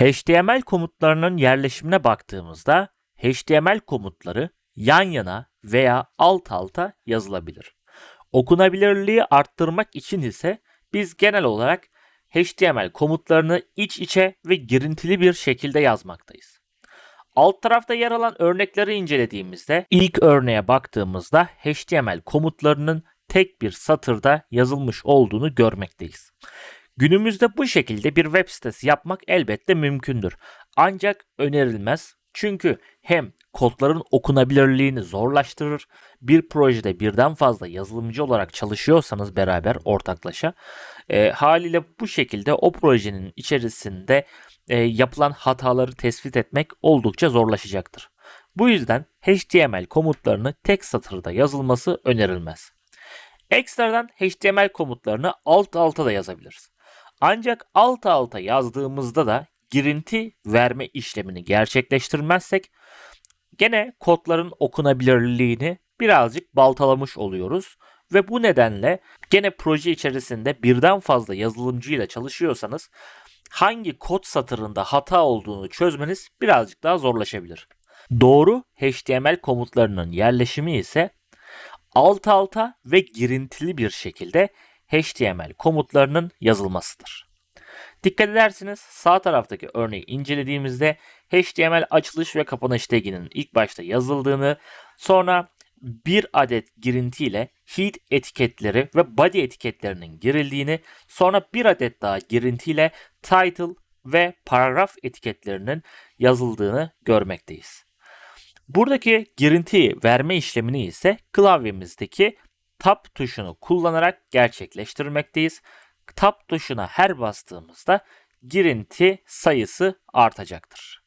HTML komutlarının yerleşimine baktığımızda HTML komutları yan yana veya alt alta yazılabilir. Okunabilirliği arttırmak için ise biz genel olarak HTML komutlarını iç içe ve girintili bir şekilde yazmaktayız. Alt tarafta yer alan örnekleri incelediğimizde ilk örneğe baktığımızda HTML komutlarının tek bir satırda yazılmış olduğunu görmekteyiz. Günümüzde bu şekilde bir web sitesi yapmak elbette mümkündür. Ancak önerilmez. Çünkü hem kodların okunabilirliğini zorlaştırır, bir projede birden fazla yazılımcı olarak çalışıyorsanız beraber ortaklaşa e, haliyle bu şekilde o projenin içerisinde e, yapılan hataları tespit etmek oldukça zorlaşacaktır. Bu yüzden HTML komutlarını tek satırda yazılması önerilmez. Ekstradan HTML komutlarını alt alta da yazabiliriz. Ancak alt alta yazdığımızda da girinti verme işlemini gerçekleştirmezsek gene kodların okunabilirliğini birazcık baltalamış oluyoruz ve bu nedenle gene proje içerisinde birden fazla yazılımcıyla çalışıyorsanız hangi kod satırında hata olduğunu çözmeniz birazcık daha zorlaşabilir. Doğru HTML komutlarının yerleşimi ise alt alta ve girintili bir şekilde HTML komutlarının yazılmasıdır. Dikkat edersiniz sağ taraftaki örneği incelediğimizde HTML açılış ve kapanış taginin ilk başta yazıldığını, sonra bir adet girintiyle head etiketleri ve body etiketlerinin girildiğini, sonra bir adet daha girintiyle title ve paragraf etiketlerinin yazıldığını görmekteyiz. Buradaki girinti verme işlemini ise klavyemizdeki Tab tuşunu kullanarak gerçekleştirmekteyiz. Tab tuşuna her bastığımızda girinti sayısı artacaktır.